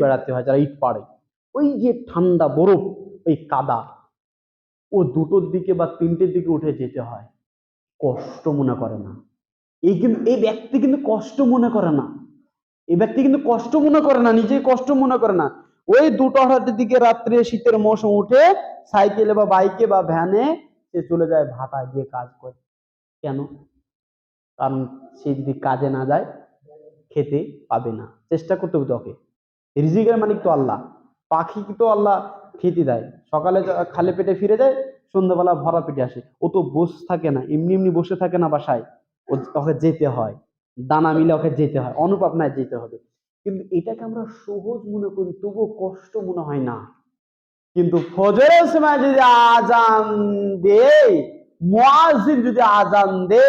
বেড়াতে হয়, যারা ইট পাড়ে। ওই যে ঠান্ডা বরফ, ওই কাদা, ও দুটোর দিকে বা তিনটের দিকে উঠে যেতে হয়। কষ্ট মনে করে না। এই কিন্তু, এই ব্যক্তি কিন্তু কষ্ট মনে করে না। এই ব্যক্তি কিন্তু কষ্ট মনে করে না নিজে কষ্ট মনে করে না। ওই দুটো আড়াইটের দিকে রাত্রে শীতের মৌসুম উঠে সাইকেলে বা বাইকে বা ভ্যানে সে চলে যায় ভাটা গিয়ে কাজ করে। কেন? কারণ সে যদি কাজে না যায়, খেতে পাবে না। চেষ্টা করতে হবে তোকে। রিজিকের মালিক তো আল্লাহ, পাখি তো আল্লাহ খেতে দেয়। সকালে খালি পেটে ফিরে যায়, সন্ধ্যাবেলা ভরা পেটে আসে। ও তো বসে থাকে না, এমনি এমনি বসে থাকে না বাসায়। ও ওকে যেতে হয়, দানা মিলে ওকে যেতে হয় অনুপাবনায় যেতে হবে। কিন্তু এটাকে আমরা সহজ মনে করি, তবুও কষ্ট মনে হয় না। কিন্তু ফজরের সময় যদি আজান দে মুয়াজ্জিন যদি আজান দে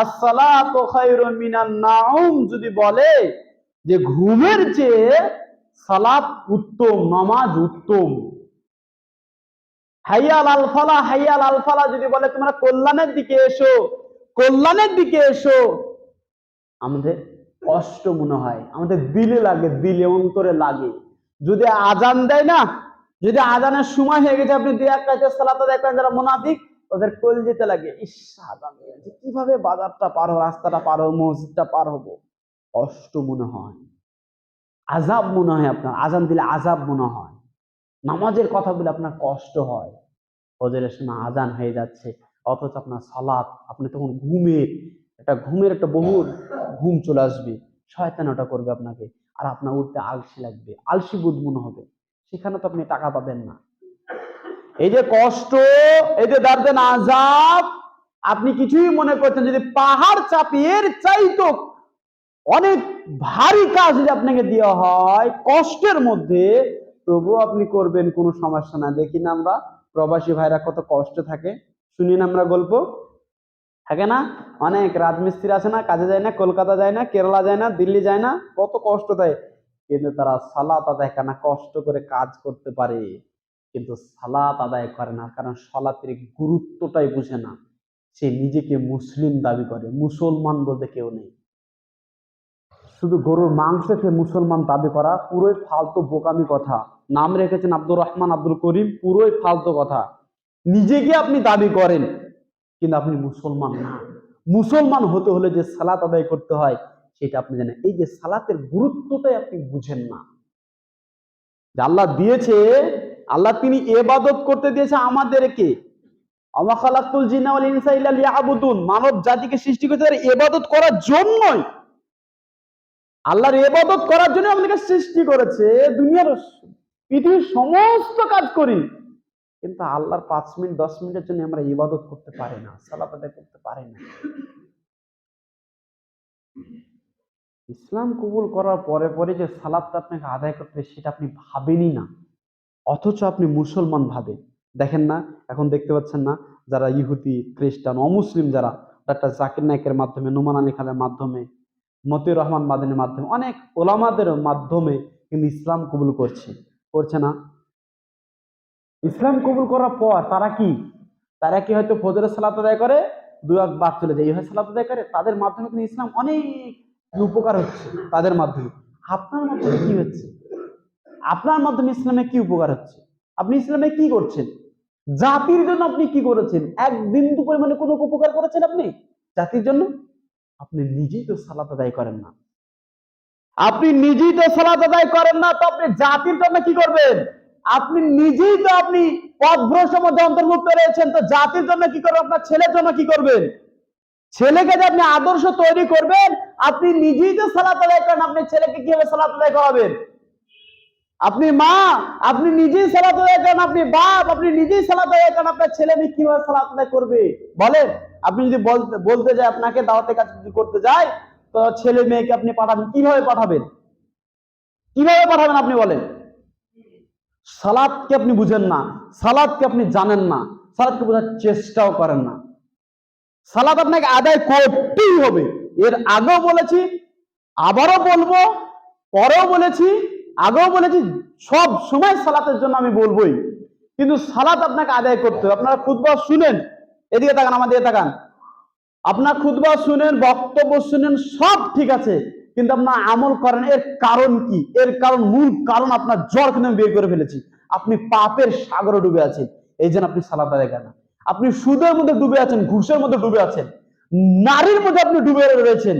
আসসালাতু খায়রুম মিনান নাউম যদি বলে যে ঘুমের চেয়ে সালাত উত্তম, নামাজ উত্তম। হাইয়াল আল ফালা, হাইয়াল আল ফালা যদি বলে তোমরা কল্যাণের দিকে এসো, কল্যাণের দিকে এসো। আমাদের কষ্ট মনে হয়, আমাদের দিলে লাগে, দিলে অন্তরে লাগে। যদি আজান দেয় না, যদি আজানের সময় হয়ে গেছে, আপনি দুই এক কাছে সালাত করেন, যারা মুনাফিক, ওদের কোল যেতে লাগে। ইস, আজান কীভাবে বাজারটা পার হব, রাস্তাটা পার হব, মসজিদটা পার হব? কষ্ট মনে হয়। আজাব মনে হয় আপনার আজান দিলে আজাব মনে হয়। নামাজের কথা বলে আপনার কষ্ট হয়। ফজরের সময় আজান হয়ে যাচ্ছে, অথচ আপনার সালাত, আপনি তখন ঘুমের একটা ঘুমের একটা বহু ঘুম চলে আসবে। শয়তান ওটা করবে আপনাকে, আর আপনার উঠতে আলসি লাগবে, আলসি বোধ মনে হবে। সেখানে তো আপনি টাকা পাবেন না। এই যে কষ্ট, এই যে দার্দেন আজাব আপনি কিছুই মনে করছেন যদি পাহাড় চাপিয়ে চাইতো অনেক ভারী কাজ যদি আপনাকে দেওয়া হয়, কষ্টের মধ্যে তবুও আপনি করবেন, কোনো সমস্যা না দেখি না আমরা প্রবাসী ভাইরা কত কষ্ট থাকে। শুনি না আমরা গল্প। থাকে না? অনেক রাজমিস্ত্রি আছে না, কাজে যায় না, কলকাতা যায় না, কেরালা যায় না, দিল্লি যায় না, কত কষ্ট দেয়। কিন্তু তারা সালাত আদায় করে না, কষ্ট করে কাজ করতে পারে। কিন্তু সালাত আদায় করে না, কারণ সালাতের গুরুত্বটাই বুঝে না। সে নিজেকে মুসলিম দাবি করে, মুসলমান বলতে কেউ নেই। শুধু গরুর মাংস খেয়ে মুসলমান দাবি করা পুরোই ফালতু বোকামি কথা। নাম রেখেছেন আব্দুর রহমান, আব্দুল করিম, পুরোই ফালতু কথা। নিজেকে আপনি দাবি করেন, কিন্তু আপনি মুসলমান না। মুসলমান হতে হলে যে সালাত আদায় করতে হয়, সেটা আপনি জানেন। এই যে সালাতের গুরুত্বটাই আপনি বুঝেন না। আল্লাহ দিয়েছে, আল্লাহ তিনি এবাদত করতে দিয়েছে আমাদেরকে। আমাখালাকুল লিয়াবুদুন। মানব জাতিকে সৃষ্টি করেছে এবাদত করার জন্যই। আল্লাহর এবাদত করার জন্য আমাদেরকে সৃষ্টি করেছে দুনিয়ার পৃথিবীর সমস্ত কাজ করি। কিন্তু আল্লাহর পাঁচ মিনিট, দশ মিনিটের জন্য আমরা ইবাদত করতে পারি না, সালাত আদায় করতে পারি না। ইসলাম কবুল করার পরে পরে যে সালাদটা আপনাকে আদায় করতে সেটা আপনি ভাবেনই না। অথচ আপনি মুসলমান ভাবেন। দেখেন না, এখন দেখতে পাচ্ছেন না, যারা ইহুদি, খ্রিস্টান, অমুসলিম যারা, ডাক্তার জাকির নায়কের মাধ্যমে, নুমান আলী খানের মাধ্যমে মতিউর রহমান মাদানের মাধ্যমে, অনেক ওলামাদের মাধ্যমে কিন্তু ইসলাম কবুল করছে। করছে না। ইসলাম কবুল করার পর তারা কি? তারা কি হয়তো ফজরের সালাত আদায় করে? দু এক বাদ চলে যায়। এইভাবে সালাত আদায় করে, তাদের মাধ্যমে কিন্তু ইসলাম অনেক উপকার হচ্ছে। তাদের মাধ্যমে। আপনার মাধ্যমে কি হচ্ছে? আপনার মাধ্যমে ইসলামে কি উপকার হচ্ছে? আপনি ইসলামে কি করছেন? জাতির জন্য আপনি কি করেছেন? এক বিন্দু পরিমাণে কোনো উপকার করেছেন আপনি? জাতির জন্য? আপনি নিজেই তো সালাত আদায় করেন না। আপনি নিজেই তো সালাত আদায় করেন না, তো আপনি জাতির জন্য কি করবেন? আপনি নিজেই তো আপনি পথভ্রষ্ট মধ্যে অন্তর্ভুক্ত রয়েছেন, তো জাতির জন্য কি করবেন? আপনার ছেলের জন্য কি করবেন? ছেলেকে যে আপনি আদর্শ তৈরি করবেন, আপনি নিজেই তো সালাত আদায় করেন, আপনি ছেলেকে কীভাবে সালাত আদায় করাবেন? আপনি মা, আপনি নিজেই সালাত আদায় করেন, আপনি বাপ, আপনি নিজেই সালাত আদায় করেন, আপনার ছেলে মেয়ে কীভাবে সালাত আদায় করবে? বলেন। আপনি যদি বলতে যায় আপনাকে দাওয়াতের কাজ যদি করতে যায়, তো ছেলে মেয়েকে আপনি পাঠাবেন। কীভাবে পাঠাবেন? কীভাবে পাঠাবেন আপনি বলেন? সালাদকে আপনি বুঝেন না। সালাদকে আপনি জানেন না। সালাদকে বোঝার চেষ্টাও করেন না। সালাদ আপনাকে আদায় করতেই হবে। এর আগেও বলেছি, আবারও বলব, পরেও বলেছি, আগেও বলেছি, সব সময় সালাতের জন্য আমি বলবোই। কিন্তু সালাত আপনাকে আদায় করতে হবে। আপনারা খুদবা শুনেন। এদিকে তাকান আমাদের তাকান। আপনার খুদবা শুনেন, বক্তব্য শুনেন, সব ঠিক আছে, কিন্তু আপনার আমল করেন, এর কারণ কি? এর কারণ, মূল কারণ আপনার জ্বর কিন্তু বের করে ফেলেছি। আপনি পাপের সাগরে ডুবে আছেন, এই জন্য আপনি সালাত আদায় করেন। আপনি সুদের মধ্যে ডুবে আছেন, ঘুষের মধ্যে ডুবে আছেন, নারীর মধ্যে আপনি ডুবে রয়েছেন,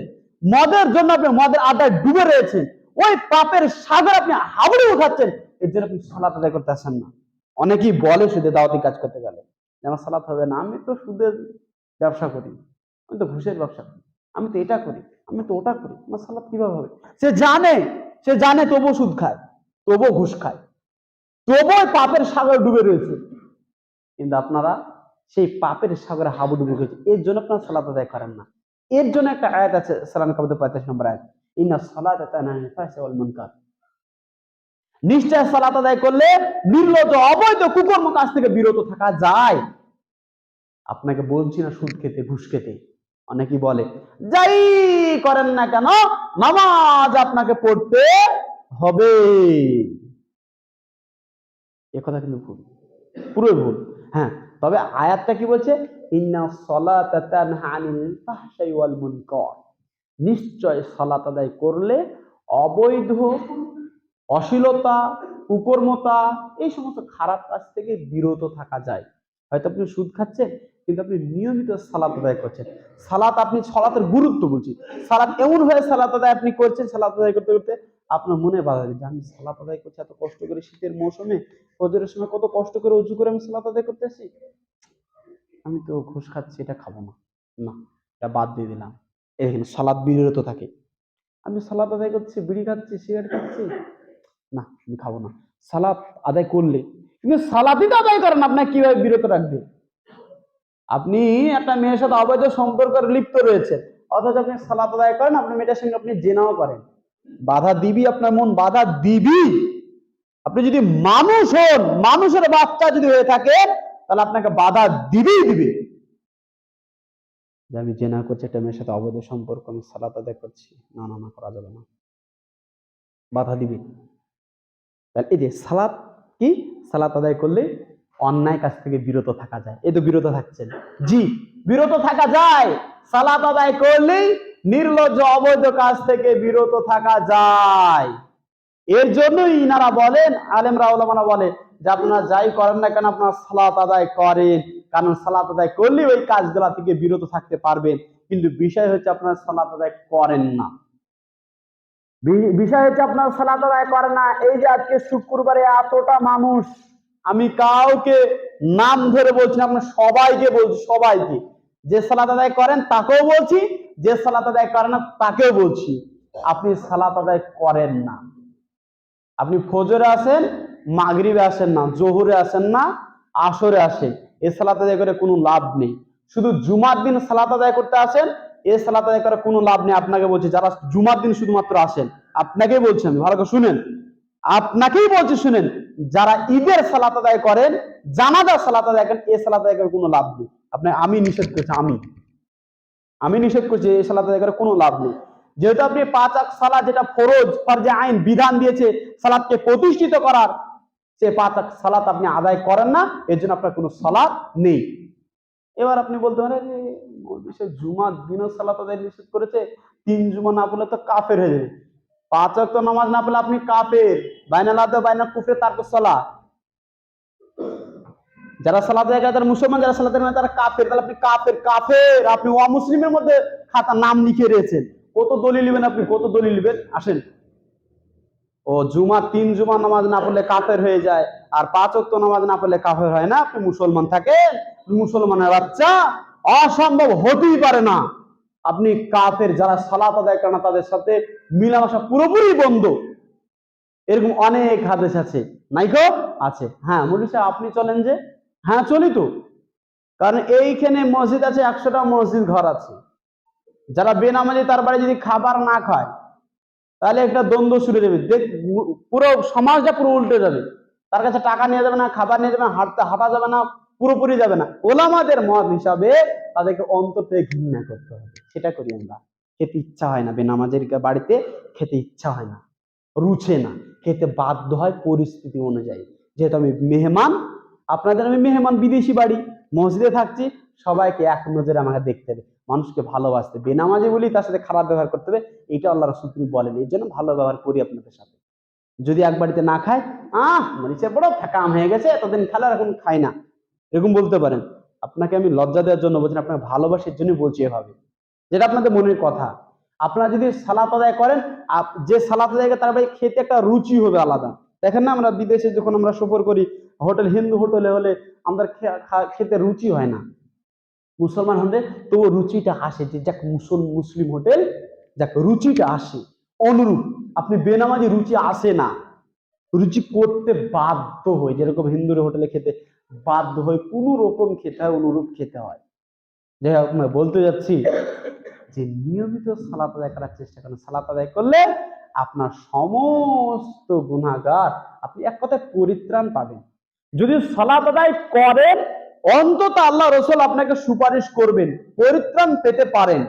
মদের জন্য আপনি মদের আড্ডায় ডুবে রয়েছেন, ওই পাপের সাগর আপনি হাবড়ে উঠাচ্ছেন, এর জন্য আপনি সালাত আদায় করতে আসেন না। অনেকেই বলে সুদে দাওয়াতি কাজ করতে গেলে। আমার সালাত হবে না, আমি তো সুদের ব্যবসা করি, আমি তো ঘুষের ব্যবসা করি, আমি তো এটা করি, আমি তো ওটা করি, আমার সালাত কীভাবে হবে? সে জানে সে জানে তবুও সুদ খায়, তবুও ঘুষ খায় ওই পাপের সাগরে ডুবে রয়েছে। কিন্তু আপনারা সেই পাপের সাগরে হাবু হাবুডুবু খেয়েছে এর জন্য আপনারা সালাত আদায় করেন না। এর জন্য একটা আয়াত আছে, সালাম কাবুতে পঁয়তাল্লিশ নম্বর আয়াত, ইন্না সালাত মুনকার। নিশ্চয় সালাত আদায় করলে নির্লজ্জ, অবৈধ কুকর্ম কাজ থেকে বিরত থাকা যায়। আপনাকে বলছি না সুদ খেতে, ঘুষ খেতে। অনেকেই বলে, যাই করেন না কেন, নামাজ আপনাকে পড়তে হবে। এ কথা কিন্তু ভুল। পুরো ভুল। হ্যাঁ তবে আয়াতটা কি বলছে? ইন্না নিশ্চয় সালাত আদায় করলে অবৈধ অশ্লীলতা, কুকর্মতা, এই সমস্ত খারাপ কাজ থেকে বিরত থাকা যায়। হয়তো আপনি সুদ খাচ্ছেন, কিন্তু আপনি নিয়মিত সালাত আদায় করছেন। সালাত আপনি সালাতের গুরুত্ব বলছি। সালাত এমন হয়ে সালাত আদায় আপনি করছেন, সালাত আদায় করতে করতে আপনার মনে বাধা দিচ্ছে। আমি সালাত আদায় করছি, এত কষ্ট করে শীতের মৌসুমে, ফজরের সময় কত কষ্ট করে উঁচু করে আমি সালাত আদায় করতে আসি আমি তো ঘুষ খাচ্ছি, এটা খাব না। না, এটা বাদ দিয়ে দিলাম। এখানে সালাদ বিরত থাকে। আমি সালাদ আদায় করছি, বিড়ি খাচ্ছি, সিগারেট খাচ্ছি। না, আমি খাব না। সালাদ আদায় করলে। কিন্তু সালাদই তো আদায় করেন আপনার কীভাবে বিরত রাখবে? আপনি একটা মেয়ের সাথে অবৈধ সম্পর্ক লিপ্ত রয়েছে অথচ আপনি সালাত আদায় করেন আপনি মেয়েটার সঙ্গে আপনি জেনাও করেন। বাধা দিবি আপনার মন, বাধা দিবি। আপনি যদি মানুষ হন, মানুষের বাচ্চা যদি হয়ে থাকে, তাহলে আপনাকে বাধা দিবেই দিবে। যে আমি জেনা করছি, একটা মেয়ের সাথে অবৈধ সম্পর্ক, আমি সালাত আদায় করছি, না না না, করা যাবে না। বাধা দিবে। তাহলে এই যে সালাত কি? সালাত আদায় করলে অন্যায় কাছ থেকে বিরত থাকা যায়। এই তো বিরত থাকছেন জি, বিরত থাকা যায়। সালাত আদায় করলেই নির্লজ্জ, অবৈধ কাজ থেকে বিরত থাকা যায়। এর জন্যই ইনারা বলেন, আলেমরা ওলামারা বলে যে আপনারা যাই করেন না কেন, আপনারা সালাত আদায় করেন। কারণ সালাত আদায় করলে ওই কাজগুলা থেকে বিরত থাকতে পারবেন। কিন্তু বিষয় হচ্ছে আপনারা সালাত আদায় করেন না। বিষয় হচ্ছে আপনার সালাত আদায় করে না। এই যে আজকে শুক্রবারে এতটা মানুষ, আমি কাউকে নাম ধরে বলছি না আপনার সবাইকে বলছি, সবাইকে। যে সালাত আদায় করেন, তাকেও বলছি, যে সালাত আদায় করে না, তাকেও বলছি। আপনি সালাত আদায় করেন না। আপনি ফজরে আসেন, মাগরিবে আসেন না, জোহরে আসেন না, আসরে আসেন। এ সালাত আদায় করে কোনো লাভ নেই। শুধু জুমার দিন সালাত আদায় করতে আসেন এ সালাত আদায় করে কোনো লাভ নেই, আপনাকে বলছি, যারা জুমার দিন শুধুমাত্র আসেন, আপনাকেই বলছি আমি, ভালো করে শুনেন। আপনাকেই বলছি, শুনেন, যারা ঈদের সালাত আদায় করেন, জানাজার সালাত আদায় করেন, এ সালাত আদায় করে কোনো লাভ নেই। আপনি, আমি নিষেধ করছি, আমি। আমি নিষেধ করছি এই সালাত আদায় করে কোনো লাভ নেই। যেহেতু আপনি পাঁচ আক সালাত, যেটা ফরজ, ফরজে আইন, বিধান দিয়েছে সালাদকে প্রতিষ্ঠিত করার, সে পাঁচ আক সালাত আপনি আদায় করেন না, এর জন্য আপনার কোনো সালাত নেই। এবার আপনি বলতে পারেন সাহেব জুমার দিনও সালাত নিষেধ করেছে তিন জুমা না পড়লে তো কাফের হয়ে যাবে। পাঁচ অক্ত নামাজ না পড়লে আপনি কাফের। বাইনা লাদে বাইনা কুফরে তার সালা যারা সালাদ তারা মুসলমান যারা সালাদ না, তারা কাফের। তাহলে আপনি কাফের কাফের। আপনি অমুসলিমের মধ্যে খাতা নাম লিখে রয়েছেন কত দলিল নেবেন আপনি? কত দলিল নেবেন? আসেন। ও জুমা, তিন জুমা নামাজ না পড়লে কাফের হয়ে যায়, আর পাঁচ অক্ত নামাজ না পড়লে কাফের হয় না। আপনি মুসলমান থাকেন, মুসলমানের বাচ্চা অসম্ভব হতেই পারে না। আপনি কাফের যারা সালাত আদায় করে না, তাদের সাথে মিলামেশা পুরোপুরি বন্ধ। এরকম অনেক হাদেশ আছে। নাইকো আছে। হ্যাঁ মৌলী সাহেব, আপনি চলেন যে। হ্যাঁ চলি তো। কারণ এইখানে মসজিদ আছে, একশোটা মসজিদ ঘর আছে। যারা বেনামাজি তার বাড়ি যদি খাবার না খায় তাহলে একটা দ্বন্দ্ব শুরু যাবে। পুরো সমাজটা পুরো উল্টে যাবে। তার কাছে টাকা নিয়ে যাবে না, খাবার নিয়ে যাবে না, হাঁটতে, হাঁটা যাবে না, পুরোপুরি যাবে না। ওলামাদের মত হিসাবে তাদেরকে অন্তর থেকে ঘৃণা করতে হবে। সেটা করি আমরা। খেতে ইচ্ছা হয় না, বেনামাজের বাড়িতে খেতে ইচ্ছা হয় না, রুচে না। খেতে বাধ্য হয় পরিস্থিতি অনুযায়ী। যেহেতু আমি মেহমান, আপনাদের আমি মেহমান বিদেশি বাড়ি, মসজিদে থাকছি সবাইকে এক নজরে আমাকে দেখতে হবে, মানুষকে ভালোবাসতে বেনামাজি বলি তার সাথে খারাপ ব্যবহার করতে হবে, এটা আল্লাহ রসুল তিনি বলেন। এই জন্য ভালো ব্যবহার করি আপনাদের সাথে। যদি এক বাড়িতে না খায়, আহ মরিচে বড় ফ্যাকাম হয়ে গেছে, এতদিন খেলার এখন খাই না। এরকম বলতে পারেন। আপনাকে আমি লজ্জা দেওয়ার জন্য বলছি আপনাকে ভালোবাসার জন্য বলছি এভাবে। যেটা আপনাদের মনের কথা। আপনারা যদি সালাত আদায় করেন যে সালাত আদায় তার ভাই খেতে একটা রুচি হবে আলাদা। দেখেন না, আমরা বিদেশে যখন আমরা সফর করি, হোটেল, হিন্দু হোটেলে হলে আমাদের খেতে রুচি হয় না। মুসলমান হলে তো রুচিটা আসে যে যাক মুসল, মুসলিম হোটেল, যাক রুচিটা আসে। অনুরূপ, আপনি বেনামাজি রুচি আসে না। রুচি করতে বাধ্য হয়, যেরকম হিন্দুর হোটেলে খেতে বাধ্য হয় কোনো রকম খেতে হয়, অনুরূপ খেতে হয়। যাই হোক বলতে যাচ্ছি যে নিয়মিত সালাত আদায় করার চেষ্টা করেন। সালাত আদায় করলে আপনার সমস্ত গুণাগার আপনি এক কথায় পরিত্রাণ পাবেন। যদি সালাত আদায় করেন অন্তত আল্লাহ রসুল আপনাকে সুপারিশ করবেন, পরিত্রাণ পেতে পারেন।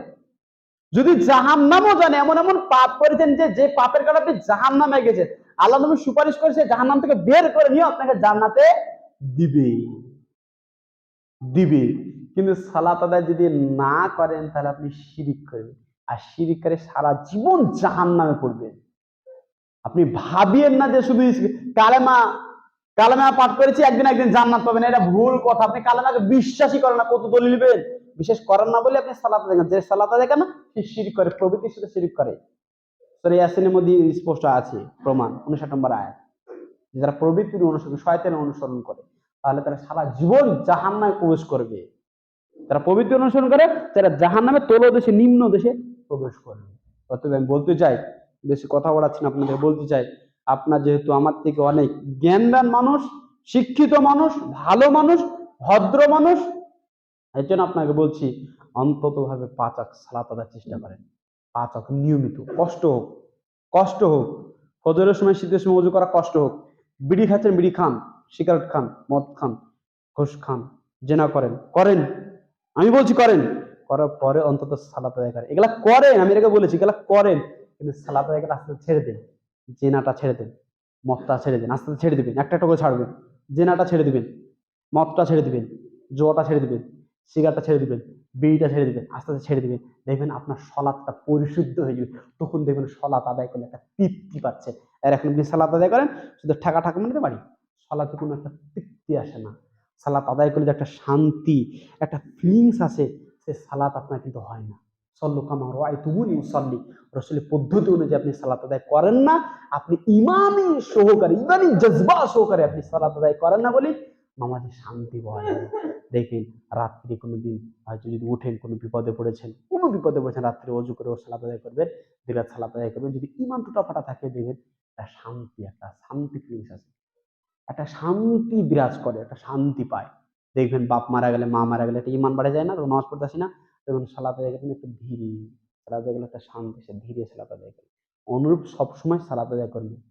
যদি জাহান নামও জানে এমন এমন পাপ করেছেন যে যে পাপের কারণে আপনি জাহান নামে গেছেন। আল্লাহ নবী সুপারিশ করেছে জাহান নাম থেকে বের করে নিয়ে আপনাকে জান্নাতে দিবে। দিবে। কিন্তু সালাত আদায় যদি না করেন, তাহলে আপনি শিরিক করবেন আর শিরিক করে সারা জীবন জাহান নামে পড়বেন। আপনি ভাবিয়েন না যে শুধু কালেমা কালেমা পাঠ করেছি, একদিন একদিন জান্নাত পাবেন। এটা ভুল কথা। আপনি কালেমাকে বিশ্বাসই করেন না কত দলিল বিশেষ করেন না বলে আপনি সালাত দেখেন যে সালাত দেখেন না, সে শিরিক করে, প্রভৃতির সাথে শিরিক করে। ইয়াসিনের মধ্যে স্পষ্ট আছে, প্রমাণ, উনষাট নম্বর আয়াত। যারা প্রবৃত্তির অনুসরণ, শয়তানের অনুসরণ করে, তাহলে তারা সারা জীবন জাহান্নামে প্রবেশ করবে। তারা পবিত্র অনুসরণ করে, তারা জাহান্নামে তল দেশে নিম্ন দেশে প্রবেশ করবে। অতএব আমি বলতে চাই, বেশি কথা বলাচ্ছি না আপনাদের, বলতে চাই আপনার যেহেতু আমার থেকে অনেক জ্ঞানদান মানুষ, শিক্ষিত মানুষ, ভালো মানুষ, ভদ্র মানুষ এর জন্য আপনাকে বলছি অন্তত ভাবে পাঁচাক সালাত আদার চেষ্টা করেন। পাঁচাক নিয়মিত, কষ্ট হোক কষ্ট হোক, ফজরের সময় শীতের সময় উজু করা কষ্ট হোক, বিড়ি খাচ্ছেন, বিড়ি খান, সিগারেট খান, মদ খান, ঘোষ খান, জেনা করেন করেন। আমি বলছি করেন। করার পরে অন্তত সালাত আদায় করেন। এগুলা করেন, আমি এটাকে বলেছি, এগুলা করেন, কিন্তু সালাত আদায় আস্তে ছেড়ে দেন। জেনাটা ছেড়ে দেন, মদটা ছেড়ে দেন, আস্তে ছেড়ে দেবেন, একটা একটা করে ছাড়বেন, জেনাটা ছেড়ে দেবেন, মদটা ছেড়ে দেবেন, জোয়াটা ছেড়ে দেবেন সিগারেটটা ছেড়ে দেবেন, বিড়িটা ছেড়ে দেবেন, আস্তে আস্তে ছেড়ে দেবেন, দেখবেন আপনার সলাদটা পরিশুদ্ধ হয়ে যাবে, তখন দেখবেন সলাৎ আদায় করলে একটা তৃপ্তি পাচ্ছে। আর এখন আপনি সালাত আদায় করেন, শুধু ঠাকা ঠাকা মানে পারি সলাতে কোনো একটা তৃপ্তি আসে না। সালাত আদায় করলে যে একটা শান্তি, একটা ফিলিংস আসে, সে সালাত আপনার কিন্তু হয় না। সল্লু কামা রাই তুমুনি সল্লি রসুলের পদ্ধতি অনুযায়ী আপনি সালাত আদায় করেন না। আপনি ইমানি সহকারে ইমানি জজবা সহকারে আপনি সালাত আদায় করেন না বলি নামাজে শান্তি পাওয়া দেখেন রাত্রি কোনো দিন হয়তো যদি উঠেন, কোনো বিপদে পড়েছেন, কোনো বিপদে পড়েছেন, রাত্রে অজু করে ও সালাত আদায় করবেন দিরাত সালাত আদায় করবেন। যদি ইমান টুটা ফাটা থাকে দেখবেন একটা শান্তি একটা শান্তি ফিলিংস আছে। একটা শান্তি বিরাজ করে, একটা শান্তি পায়। দেখবেন বাপ মারা গেলে, মা মারা গেলে একটা ইমান বাড়ে যায় না নামাজ পড়তে আসি না। তখন সালাত আদায় করবেন একটু ধীরে। সালাত করলে একটা শান্তি, সে ধীরে সালাত আদায় অনুরূপ সবসময় সালাত আদায় করবেন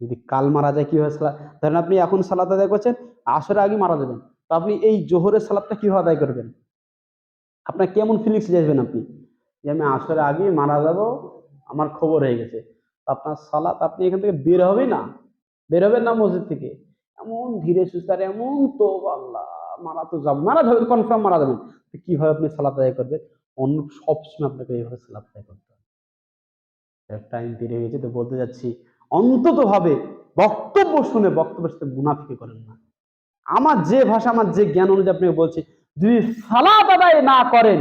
যদি কাল মারা যায়, কীভাবে সালাত ধরেন আপনি এখন সালাত আদায় করছেন আসরে আগে মারা যাবেন। তো আপনি এই জোহরের সালাদটা কীভাবে আদায় করবেন? আপনার কেমন ফিলিংস যাবেন আপনি? যে আমি আসরের আগে মারা যাব, আমার খবর হয়ে গেছে। আপনার সালাত আপনি এখান থেকে বের হবে না। বের হবেন না মসজিদ থেকে। এমন ধীরে সুস্তারে এমন তো আল্লাহ। মারা তো যাব, মারা যাবেন কনফার্ম মারা যাবেন। তো কীভাবে আপনি সালাত আদায় করবেন? অন্য সবসময় আপনাকে এইভাবে সালাত আদায় করতে হবে। টাইম পেরিয়ে গেছে, তো বলতে যাচ্ছি অন্তত ভাবে বক্তব্য শুনে বক্তব্যের সাথে মুনাফিকে করেন না। আমার যে ভাষা, আমার যে জ্ঞান অনুযায়ী আপনাকে বলছি, যদি সালাদ আদায় না করেন,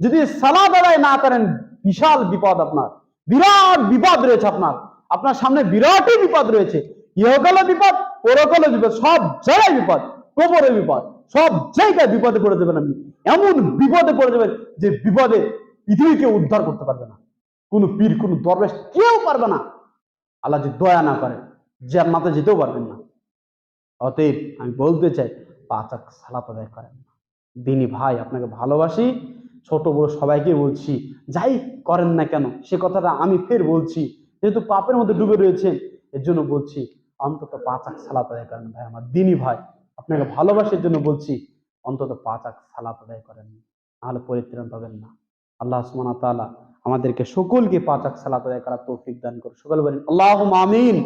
যদি সালাদ আদায় না করেন, বিশাল বিপদ আপনার। বিরাট বিপদ রয়েছে আপনার। আপনার সামনে বিরাটই বিপদ রয়েছে। ইহকালে বিপদ পরকালে বিপদ, সব জায়গায় বিপদ কবরে বিপদ। সব জায়গায় বিপদে পড়ে দেবেন আপনি। এমন বিপদে পড়ে যাবেন যে বিপদে পৃথিবীকে উদ্ধার করতে পারবে না। কোনো পীর, কোনো দরবেশ কেউ পারবে না। আল্লাহ যদি দয়া না করে, যে জান্নাতে যেতেও পারবেন না। অতএব আমি বলতে চাই পাঁচাক সালাত আদায় করেন না। দিনী ভাই, আপনাকে ভালোবাসি। ছোট, বড় সবাইকে বলছি, যাই করেন না কেন, সে কথাটা আমি ফের বলছি। যেহেতু পাপের মধ্যে ডুবে রয়েছেন, এর জন্য বলছি, অন্তত পাঁচাক সালাত আদায় করেন ভাই, আমার দিনী ভাই। আপনাকে ভালোবাসার জন্য বলছি, অন্তত পাঁচাক সালাত আদায় করেন, নাহলে পরিত্রাণ পাবেন না। আল্লাহ সুমানা তালা আমাদেরকে সকলকে পাঁচাক সালাত আদায় করার তৌফিক দান করুন সকল বলেন আল্লাহ আমিন।